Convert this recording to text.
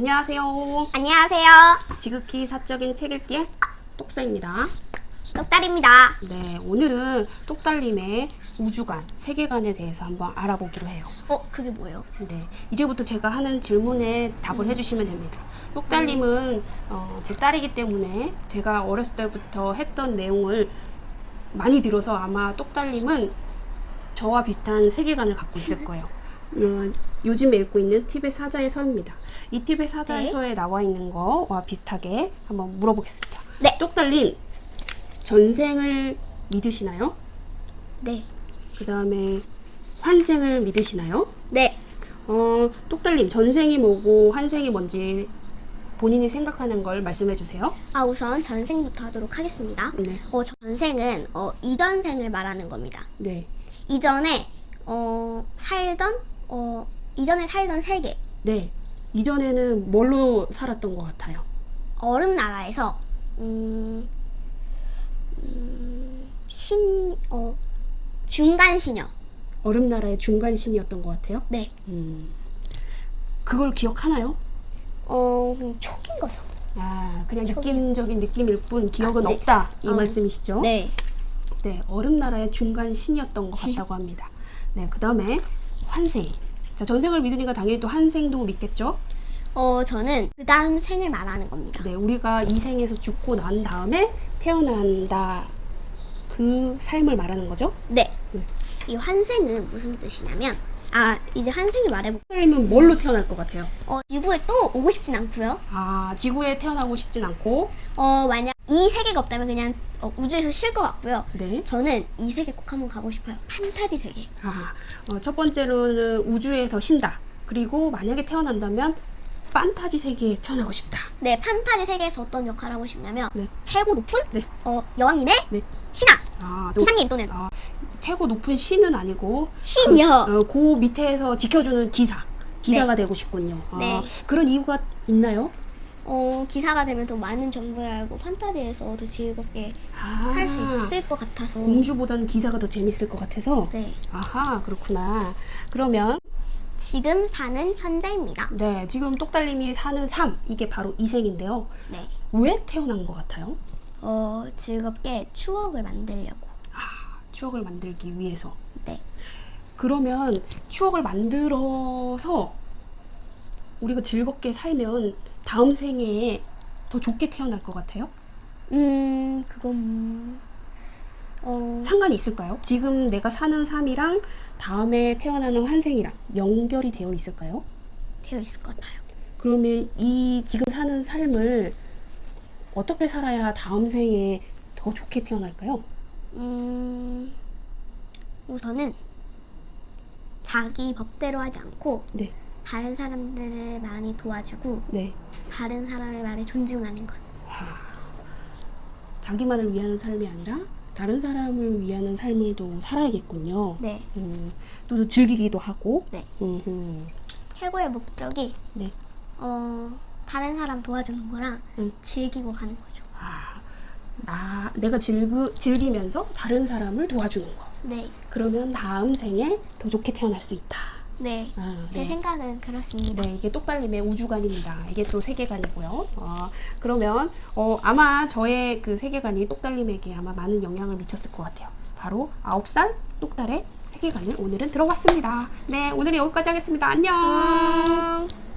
안녕하세요. 안녕하세요. 지극히 사적인 책 읽기의 똑사입니다. 똑달입니다. 네, 오늘은 똑달님의 우주관, 세계관에 대해서 한번 알아보기로 해요. 어, 그게 뭐예요? 네, 이제부터 제가 하는 질문에 답을 해주시면 됩니다. 똑달님은 어, 제 딸이기 때문에 제가 어렸을 때부터 했던 내용을 많이 들어서 아마 똑달님은 저와 비슷한 세계관을 갖고 있을 거예요. 어, 요즘에 읽고 있는 티벳 사자의 서입니다. 이 티벳 사자의 네. 서에 나와 있는 거와 비슷하게 한번 물어보겠습니다. 네. 똑달님, 전생을 믿으시나요? 네. 그 다음에 환생을 믿으시나요? 네. 어, 똑달님, 전생이 뭐고 환생이 뭔지 본인이 생각하는 걸 말씀해 주세요. 아, 우선 전생부터 하도록 하겠습니다. 네. 어, 전생은 어, 이전생을 말하는 겁니다. 네. 이전에 어, 살던 어, 이전에 살던 세계 네. 이전에는 뭘로 살았던 것 같아요? 얼음 나라에서 음, 음, 신 어, 중간 신녀. 얼음 나라의 중간 신이었던 것 같아요? 네. 음. 그걸 기억하나요? 어, 그럼 촉인 거죠. 아, 그냥 저기- 느낌적인 느낌일 뿐 기억은 아, 네. 없다. 이 어. 말씀이시죠? 네. 네, 얼음 나라의 중간 신이었던 것 같다고 합니다. 네, 그 다음에 환생. 자, 전생을 믿으니까 당연히 또 환생도 믿겠죠? 어, 저는 그 다음 생을 말하는 겁니다. 네, 우리가 이 생에서 죽고 난 다음에 태어난다. 그 삶을 말하는 거죠? 네. 네. 이 환생은 무슨 뜻이냐면, 아, 이제 환생을 말해볼게요. 선생님은 뭘로 태어날 것 같아요? 어, 지구에 또 오고 싶진 않고요. 아, 지구에 태어나고 싶진 않고, 어, 만약 이 세계가 없다면 그냥 어, 우주에서 쉴 것 같고요. 네. 저는 이 세계 꼭 한번 가고 싶어요. 판타지 세계. 아, 어, 첫 번째로는 우주에서 쉰다. 그리고 만약에 태어난다면 판타지 세계에 태어나고 싶다. 네, 판타지 세계에서 어떤 역할을 하고 싶냐면, 네. 최고 높은 네. 어, 여왕님의 네. 신하, 아, 노- 기사님 또는 아, 최고 높은 신은 아니고 신녀. 그, 어, 그 밑에서 지켜주는 기사. 기사가 되고 싶군요. 아, 네. 그런 이유가 있나요? 어, 기사가 되면 더 많은 정보를 알고 판타지에서 더 즐겁게 아, 할 수 있을 것 같아서. 공주보다는 기사가 더 재밌을 것 같아서. 네. 아하, 그렇구나. 그러면 지금 사는 현재입니다. 네, 지금 똑달님이 사는 삶 이게 바로 이생인데요. 네. 왜 태어난 것 같아요? 어, 즐겁게 추억을 만들려고. 아, 추억을 만들기 위해서. 네. 그러면 추억을 만들어서 우리가 즐겁게 살면 다음 생에 더 좋게 태어날 것 같아요? 음, 그건 어, 상관이 있을까요? 지금 내가 사는 삶이랑 다음에 태어나는 환생이랑 연결이 되어 있을까요? 되어 있을 것 같아요. 그러면 이 지금 사는 삶을 어떻게 살아야 다음 생에 더 좋게 태어날까요? 음, 우선은 자기 법대로 하지 않고 네, 다른 사람들을 많이 도와주고 네. 다른 사람의 말을 존중하는 것. 자기만을 위하는 삶이 아니라 다른 사람을 위하는 삶을 또 살아야겠군요. 네. 음, 또 즐기기도 하고. 네. 음흠. 최고의 목적이 네. 어, 다른 사람 도와주는 거랑 음. 즐기고 가는 거죠. 아, 나 내가 즐그, 즐기면서 다른 사람을 도와주는 거. 네. 그러면 다음 생에 더 좋게 태어날 수 있다. 네. 아, 제 네. 생각은 그렇습니다. 네, 이게 똑발림의 우주관입니다. 이게 또 세계관이고요. 어, 그러면 어, 아마 저의 그 세계관이 똑달림에게 아마 많은 영향을 미쳤을 것 같아요. 바로 9살 똑달의 세계관을 오늘은 들어봤습니다. 네, 오늘은 여기까지 하겠습니다. 안녕.